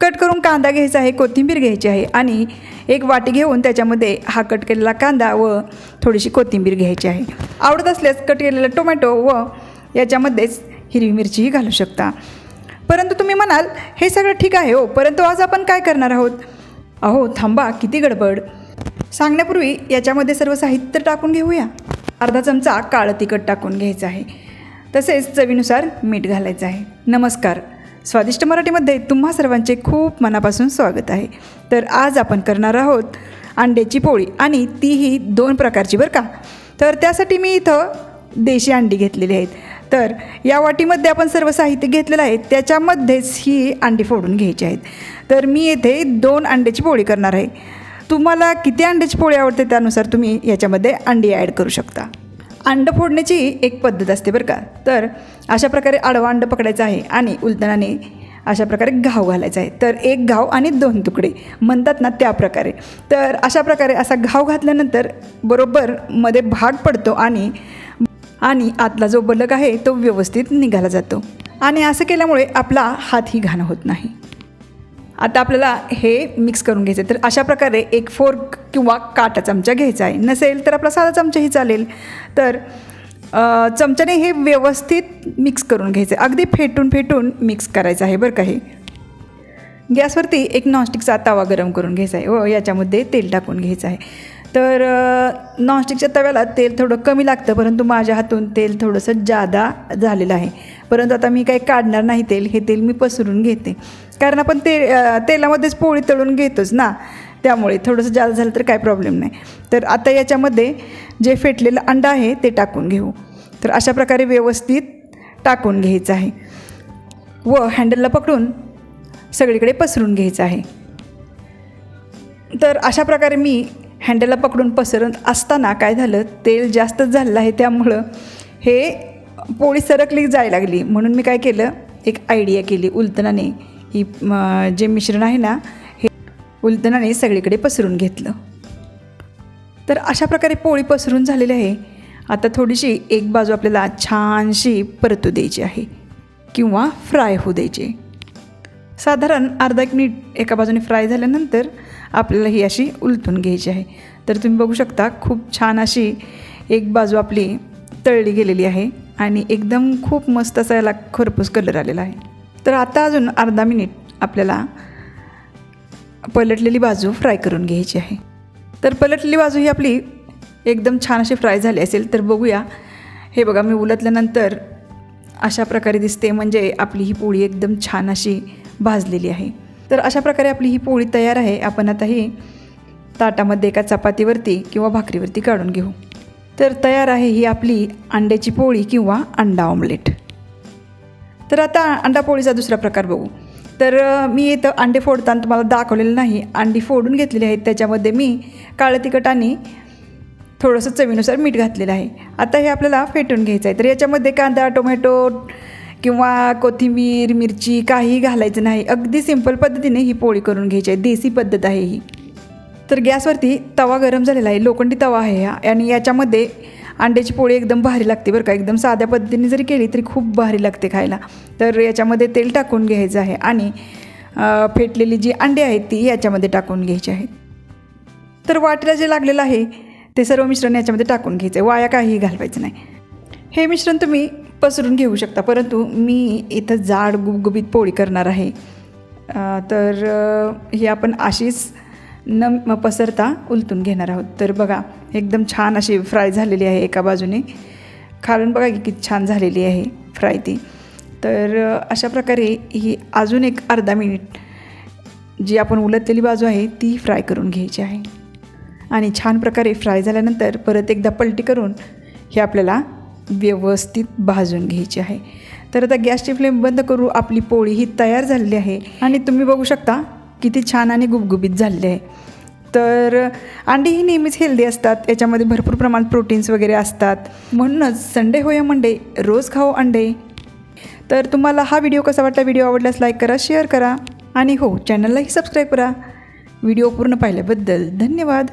Cut करून कांदा घ्यायचा आहे कोथिंबीर घ्यायची आहे आणि एक वाटी घेऊन त्याच्यामध्ये हा कट केलेला कांदा व थोडीशी कोथिंबीर घ्यायची आहे. आवडत असल्यास कट केलेला टोमॅटो व याच्यामध्येच हिरवी मिरचीही घालू शकता. परंतु तुम्ही म्हणाल हे सगळं ठीक आहे हो परंतु आज आपण काय करणार आहोत? अहो थांबा किती गडबड. सांगण्यापूर्वी याच्यामध्ये सर्व साहित्य टाकून घेऊया. अर्धा चमचा काळं तिखट टाकून घ्यायचं आहे. तसेच चवीनुसार मीठ घालायचं आहे. नमस्कार. स्वादिष्ट मराठीमध्ये तुम्हा सर्वांचे खूप मनापासून स्वागत आहे. तर आज आपण करणार आहोत अंड्याची पोळी आणि तीही दोन प्रकारची बरं का. तर त्यासाठी मी इथं देशी अंडी घेतलेली आहेत. तर या वाटीमध्ये आपण सर्व साहित्य घेतलेलं आहे. त्याच्यामध्येच ही अंडी फोडून घ्यायची आहेत. तर मी येथे दोन अंड्याची पोळी करणार आहे. तुम्हाला किती अंड्याची पोळी आवडते त्यानुसार तुम्ही याच्यामध्ये अंडी ॲड करू शकता. अंड फोडण्याची एक पद्धत असते बरं का. तर अशा प्रकारे आडवा अंड पकडायचं आहे आणि उलटणाने अशा प्रकारे घाव घालायचा आहे. तर एक घाव आणि दोन तुकडे म्हणतात ना त्या प्रकारे. तर अशा प्रकारे असा घाव घातल्यानंतर बरोबर मध्ये भाग पडतो आणि आणि आतला जो बलक आहे तो व्यवस्थित निघाला जातो. आणि असं केल्यामुळे आपला हातही घाण होत नाही. आता आपल्याला हे मिक्स करून घ्यायचं आहे तर अशा प्रकारे एक फोर्क किंवा काटा चमचा घ्यायचा आहे. नसेल तर आपला साधा चमचाही चालेल. तर चमच्याने हे व्यवस्थित मिक्स करून घ्यायचं आहे अगदी फेटून फेटून मिक्स करायचं आहे बरं का हे. गॅसवरती एक नॉनस्टिकचा तवा गरम करून घ्यायचा आहे व याच्यामध्ये तेल टाकून घ्यायचं आहे. तर नॉनस्टिकच्या तव्याला तेल थोडं कमी लागतं परंतु माझ्या हातून तेल थोडंसं जादा झालेलं आहे. परंतु आता मी काही काढणार नाही तेल. हे तेल मी पसरून घेते. कारण आपण ते तेलामध्येच पोळी तळून घेतोच ना. त्यामुळे थोडंसं जास्त झालं तर काय प्रॉब्लेम नाही. तर आता याच्यामध्ये जे फेटलेलं अंडा आहे ते टाकून घेऊ. तर अशा प्रकारे व्यवस्थित टाकून घ्यायचं आहे. व हँडलला पकडून सगळीकडे पसरून घ्यायचं आहे. तर अशा प्रकारे मी हँडलला पकडून पसरत असताना काय झालं? तेल जास्तच झालेलं आहे त्यामुळं हे पोळी सरकली जायला लागली. म्हणून मी काय केलं? एक आयडिया केली उलतनाने ही जे मिश्रण आहे ना हे उलदनाने सगळीकडे पसरून घेतलं. तर अशा प्रकारे पोळी पसरून झालेली आहे. आता थोडीशी एक बाजू आपल्याला छानशी परतू द्यायची आहे किंवा फ्राय होऊ द्यायची. साधारण अर्धा एक मिनिट एका बाजूने फ्राय झाल्यानंतर आपल्याला ही अशी उलटून घ्यायची आहे. तर तुम्ही बघू शकता खूप छान अशी एक बाजू आपली तळली गेलेली आहे आणि एकदम खूप मस्त असा याला खरपूस कलर आलेला आहे. तर आता अजून अर्धा मिनिट आपल्याला पलटलेली बाजू फ्राय करून घ्यायची आहे. तर पलटलेली बाजू ही आपली एकदम छान अशी फ्राय झाली असेल तर बघूया. हे बघा मी उलटल्यानंतर अशा प्रकारे दिसते म्हणजे आपली ही पोळी एकदम छान अशी भाजलेली आहे. तर अशा प्रकारे आपली ही पोळी तयार आहे. आपण आता ही ताटामध्ये एका चपातीवरती किंवा भाकरीवरती काढून घेऊ. तर तयार आहे ही आपली अंड्याची पोळी किंवा अंडा ऑमलेट तर आता अंडापोळीचा दुसरा प्रकार बघू. तर मी इथं अंडे फोडताना तुम्हाला दाखवलेलं नाही. अंडी फोडून घेतलेली आहेत. त्याच्यामध्ये मी काळं तिखट आणि थोडंसं चवीनुसार मीठ घातलेलं आहे. आता हे आपल्याला फेटून घ्यायचं आहे. तर याच्यामध्ये कांदा टोमॅटो किंवा कोथिंबीर मिरची काही घालायचं नाही. अगदी सिंपल पद्धतीने ही पोळी करून घ्यायची आहे. देसी पद्धत आहे ही. तर गॅसवरती तवा गरम झालेला आहे. लोखंडी तवा आहे हा. आणि याच्यामध्ये अंड्याची पोळी एकदम भारी लागते बरं का. एकदम साध्या पद्धतीने जरी केली तरी खूप भारी लागते खायला. तर याच्यामध्ये तेल टाकून घ्यायचं आहे आणि फेटलेली जी अंडी आहेत ती याच्यामध्ये टाकून घ्यायची आहेत. तर वाटीला जे लागलेलं आहे ते सर्व मिश्रण याच्यामध्ये टाकून घ्यायचं आहे. वाया काहीही घालवायचं नाही. हे मिश्रण तुम्ही पसरून घेऊ शकता. परंतु मी इथं जाड गुबगुबीत पोळी करणार आहे. तर ही आपण अशीच न पसरता उलटून घेणार आहोत. तर बघा एकदम छान अशी फ्राय झालेली आहे एका बाजूने. खालून बघा की किती छान झालेली आहे फ्राय ती. तर अशा प्रकारे ही अजून एक अर्धा मिनिट जी आपण उलटलेली बाजू आहे ती फ्राय करून घ्यायची आहे. आणि छान प्रकारे फ्राय झाल्यानंतर परत एकदा पलटी करून हे आपल्याला व्यवस्थित भाजून घ्यायची आहे. तर आता गॅसची फ्लेम बंद करू आपली पोळी ही तयार झालेली आहे. आणि तुम्ही बघू शकता किती छान आणि गुबगुबीत झालेली आहे. तर अंडी ही नेहमीच हेल्दी असतात. याच्यामध्ये भरपूर प्रमाणात प्रोटीन्स वगैरे असतात. म्हणूनच संडे होया मंडे रोज खाओ अंडे. तर तुम्हाला हा व्हिडिओ कसा वाटला? व्हिडिओ आवडल्यास लाईक करा शेअर करा. आणि हो चॅनललाही सबस्क्राईब करा. व्हिडिओ पूर्ण पाहिल्याबद्दल धन्यवाद.